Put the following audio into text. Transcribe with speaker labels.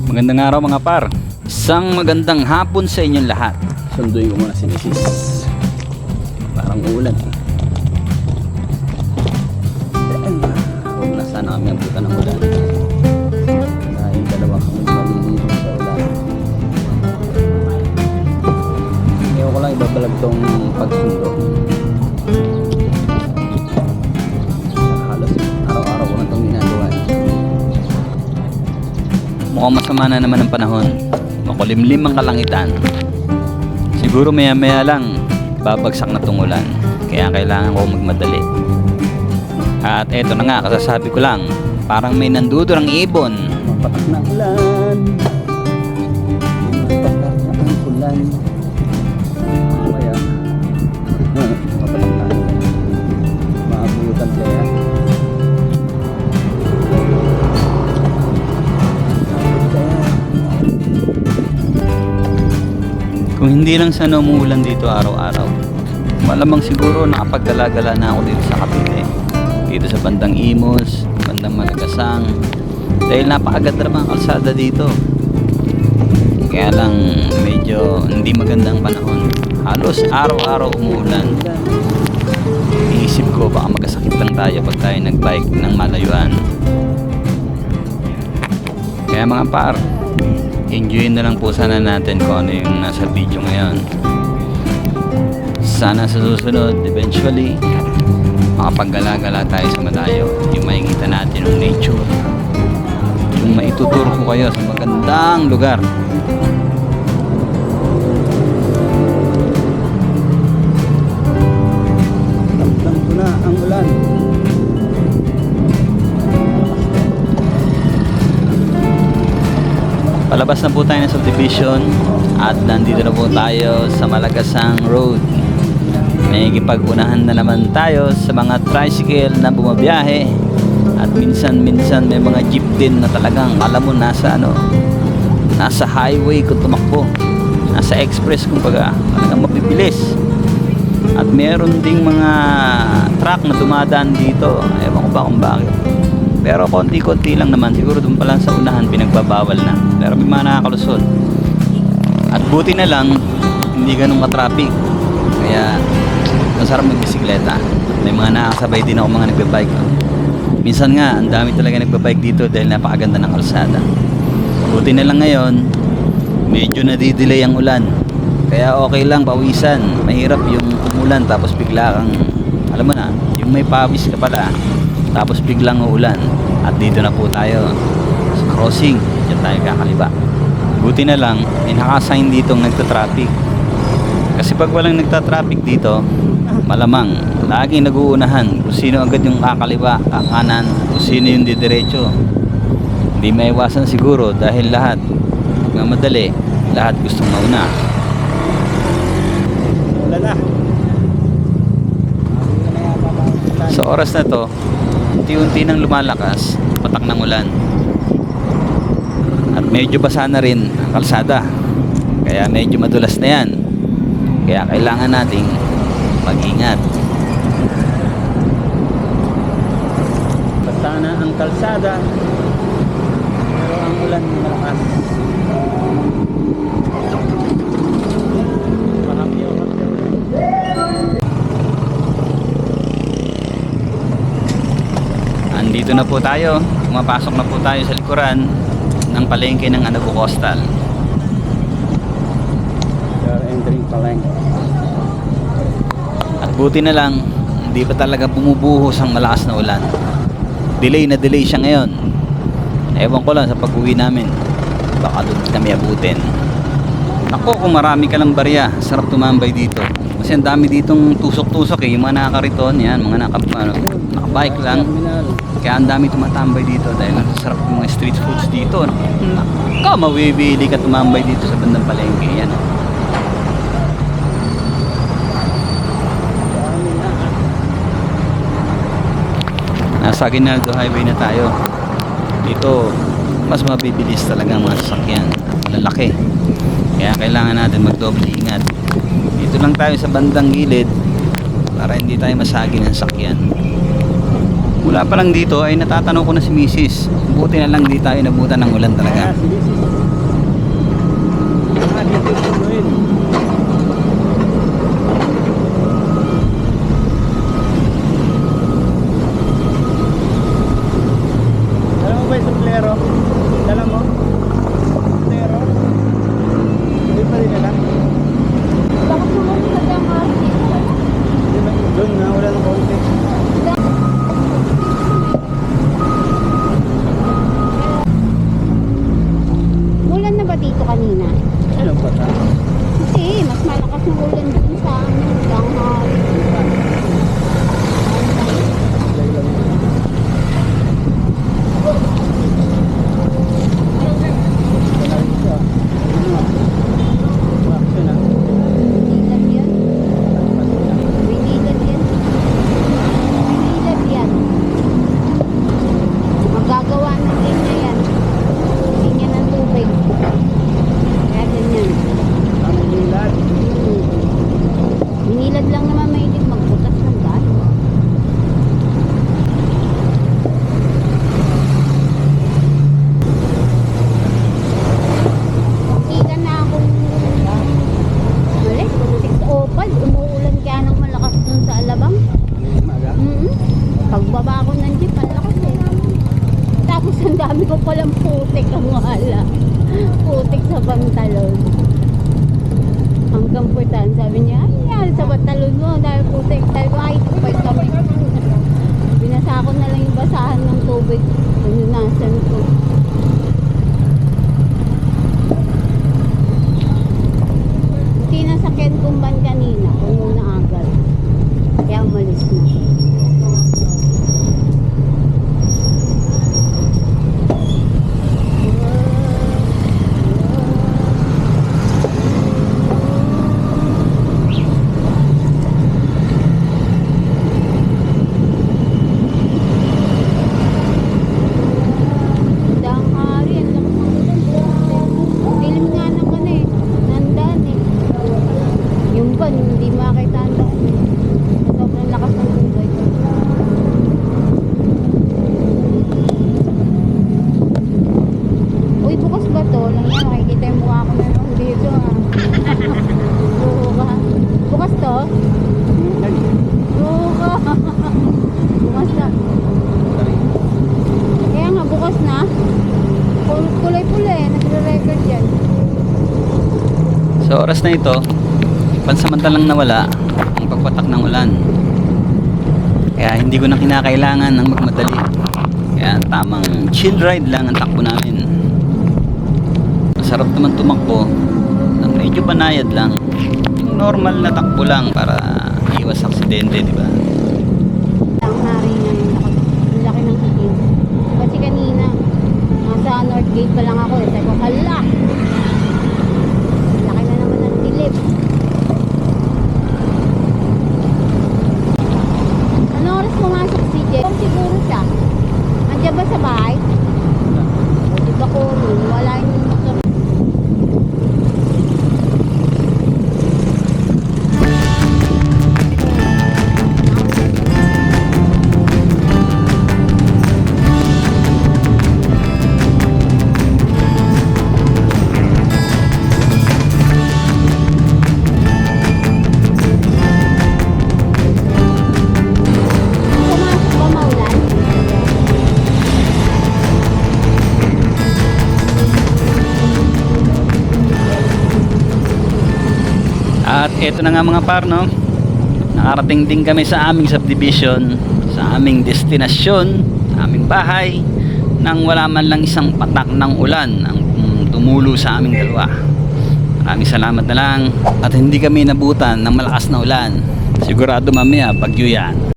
Speaker 1: Magandang araw mga par. Isang magandang hapon sa inyong lahat.
Speaker 2: Sunduin ko muna si Mrs. Parang ulan eh. Huwag na sana kami ang puta ng ulan. Dahil dalawa kami maliligo sa ulan. Ngayon ko lang ibabalag tong pagsundo.
Speaker 1: Mukhang masama na naman ang panahon. Makulimlim ang kalangitan. Siguro maya maya lang babagsak na tong ulan. Kaya kailangan ko magmadali. At eto na nga, kasasabi ko lang, parang may nandudurang ibon.
Speaker 2: Mapatak na ulan.
Speaker 1: Kung hindi lang sana umuulan dito araw-araw, malamang siguro nakapagdala-gala na ako dito sa Cavite. Dito sa bandang Imos, bandang Malagasang. Dahil napakaganda naman ang kalsada dito. Kaya lang medyo hindi magandang panahon. Halos araw-araw umuulan. Iisip ko baka magkasakit lang tayo pag tayo nagbike ng malayuan. Kaya mga par, enjoy na lang po sana natin kung ano yung nasa video ngayon. Sana sa susunod, eventually, makapaggala-gala tayo sa malayo. Yung makikita natin yung nature. Yung maituturo ko kayo sa magandang lugar.
Speaker 2: Damdam ko na ang ulan.
Speaker 1: Palabas na po tayo ng subdivision at nandito na po tayo sa Malagasang Road. May kipag-unahan na naman tayo sa mga tricycle na bumabiyahe. At minsan-minsan may mga jeep din na talagang alam mo nasa ano nasa highway kung tumakbo. Nasa express kumbaga talagang mapibilis at meron ding mga truck na dumadaan dito. Ewan ko ba kung bakit pero konti-konti lang naman. Siguro doon pa lang sa unahan pinagbabawal na. Pero may mga nakakalusot. At buti na lang hindi ganun ka-traffic. Kaya masarap magbisikleta. May mga nakakasabay din ako mga nagbe-bike minsan nga ang dami talaga nagbe-bike dito dahil napakaganda ng kalsada. Buti na lang ngayon medyo nadidelay ang ulan. Kaya okay lang pawisan. Mahirap yung umulan tapos bigla kang alam mo na yung may pawis ka pala tapos biglang uulan. At dito na po tayo sa crossing. Dyan tayo kakaliba. Buti na lang may nakasign dito nagta-traffic. Kasi pag walang nagta-traffic dito malamang laging nag-uunahan kung sino agad yung kakaliba kakanan kung sino yung didiretso. Hindi maiwasan siguro dahil lahat pag madali lahat gustong mauna.
Speaker 2: Ulan na.
Speaker 1: Sa oras na to, unti-unti nang lumalakas, patak ng ulan. At medyo basa na rin ang kalsada. Kaya medyo madulas na yan. Kaya kailangan nating mag-ingat.
Speaker 2: Basta na ang kalsada. Pero ang ulan malakas.
Speaker 1: Andito na po tayo. Pumapasok na po tayo sa likuran ng palengke ng Anabu Coastal.
Speaker 2: Are entering Palengke.
Speaker 1: At buti na lang, hindi pa talaga bumubuhos ang malakas na ulan. Delay na delay siya ngayon. Ewan ko lang sa pag-uwi namin. Baka doon kami abutin. Ako, kung marami ka lang barya, sarap tumambay dito. Kasi ang dami ditong tusok-tusok eh. Yung mga nakakariton, yan, mga naka, ano, nakabike lang. Kaya ang dami tumatambay dito dahil ang sarap yung mga street foods dito. Naka, mawibili ka tumambay dito sa bandang palengke. Yan. oh. Nasa Aguinaldo Highway na tayo. Dito, mas mabibilis talaga ang mga sasakyan. Malalaki. Kaya kailangan natin magdoble ingat. Dito lang tayo sa bandang gilid para hindi tayo masagi ng sakyan. Mula pa lang dito ay natatanong ko na si Mrs. Buti na lang di tayo nabutan ng ulan talaga.
Speaker 2: Ah, tuloyin. Dala mo ba yung suplero? Dala mo? Suplero? Hindi pa rin nila?
Speaker 3: Bakit naman sa damar dito?
Speaker 2: Doon na, wala ng konti.
Speaker 3: Ulan na ba dito kanina?
Speaker 2: Ano ba ta?
Speaker 3: Kasi mas malakas yung ulan dun sa amin. Danghal. Binilad yan. Binilad yan. Binilad yan. Magagawa ng linya yan. Linya ng tubig. Kaya ganyan. Hmm. Binilad lang naman mahilig magbutas ng gas. Kita na akong mali, 6.05, umuulan kaya ng malakas dun sa Alabang. Mm Pagbaba ko ng jeep, ang lakas eh. Tapos ang dami ko palang putik ang wala. Putik sa pantalon. Hanggang putan, sabi niya, ay nangyari sa pantalon mo dahil putik. Sabi ko, ay, tupay kami. Binasa ko na lang yung basahan ng tubig. Pinunasan ko. Buti na sa Ken Kumban kanina, puno na agad. Kaya umalis na. Danghari, ang lakas ng ulan. Dilim nga naman eh. Nandaan eh. Yung ban, hindi makita ang daan eh. Sobrang lakas ng tubig. Uy, bukas ba to? Lang yan, makikita yung mukha ko na lang dito ah. Buka. Bukas to? Buka. bukas na. Kaya nga, bukas na. Kul- Kulay-pula eh, nagre-record yan.
Speaker 1: Sa oras na ito, pansamantalang nawala ang pagpatak ng ulan. Kaya hindi ko na kinakailangan ng magmadali. Kaya tamang chill ride lang ang takbo namin. Masarap naman tumakbo na medyo banayad lang. Yung normal na takbo lang para iwas aksidente, di ba?
Speaker 3: Laki ng higit. Kasi kanina, nasa North Gate pa lang ako eh. Sabi ko, hala!
Speaker 1: Eto na nga mga parno, nakarating din kami sa aming subdivision, sa aming destinasyon, sa aming bahay, nang wala man lang isang patak ng ulan ang tumulo sa aming dalawa. Maraming salamat na lang at hindi kami nabutan ng malakas na ulan. Sigurado mamaya bagyo yan.